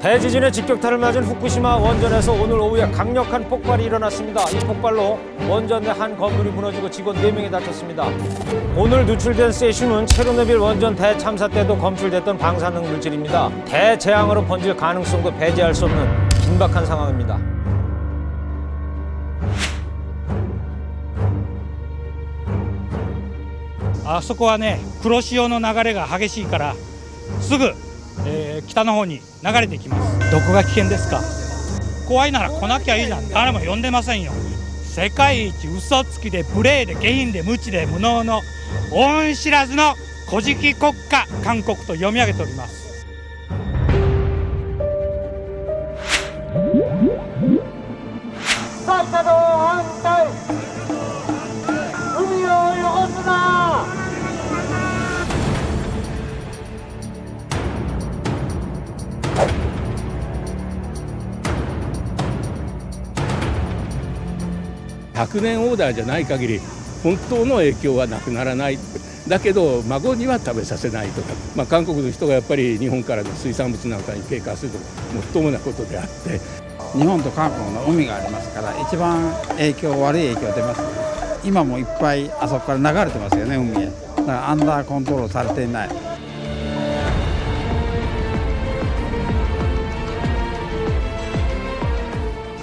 대지진의 직격탄을 맞은 후쿠시마 원전에서 오늘 오후에 강력한 폭발이 일어났습니다. 이 폭발로 원전 내 한 건물이 무너지고 직원 4명이 다쳤습니다. 오늘 누출된 세슘은 체르노빌 원전 대참사 때도 검출됐던 방사능 물질입니다. 대재앙으로 번질 가능성도 배제할 수 없는 긴박한 상황입니다. あそこはね黒潮の流れが激しいからすぐ、 えー北の方に流れてきます。どこが危険ですか？怖いなら来なきゃいいじゃん。誰も呼んでませんよ。世界一嘘つきで無礼で下品で無知で無能の恩知らずの古事記国家韓国と読み上げております。100年オーダーじゃない限り本当の影響はなくならない。だけど孫には食べさせないとか、まあ、韓国の人がやっぱり日本からの水産物なんかに警戒するともっともなことであって。日本と韓国の海がありますから一番影響悪い影響出ます。今もいっぱいあそこから流れてますよね海へ。だからアンダーコントロールされていない。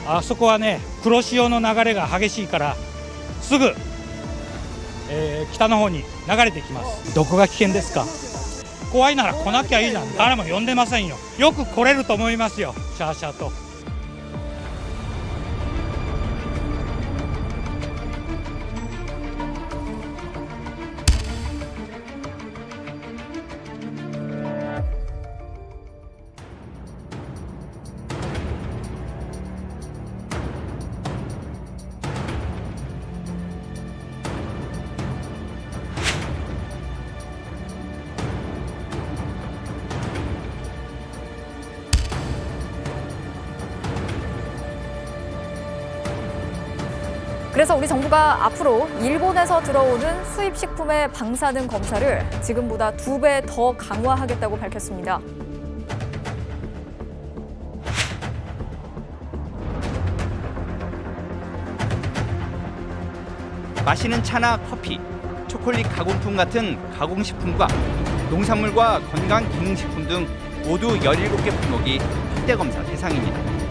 あそこはね黒潮の流れが激しいからすぐ、えー北の方に流れてきます。どこが危険ですか？怖いなら来なきゃいいじゃん誰も呼んでませんよ。よく来れると思いますよ。シャーシャーと。 그래서 우리 정부가 앞으로 일본에서 들어오는 수입 식품의 방사능 검사를 지금보다 두 배 더 강화하겠다고 밝혔습니다. 마시는 차나 커피, 초콜릿 가공품 같은 가공식품과 농산물과 건강 기능식품 등 모두 17개 품목이 확대 검사 대상입니다.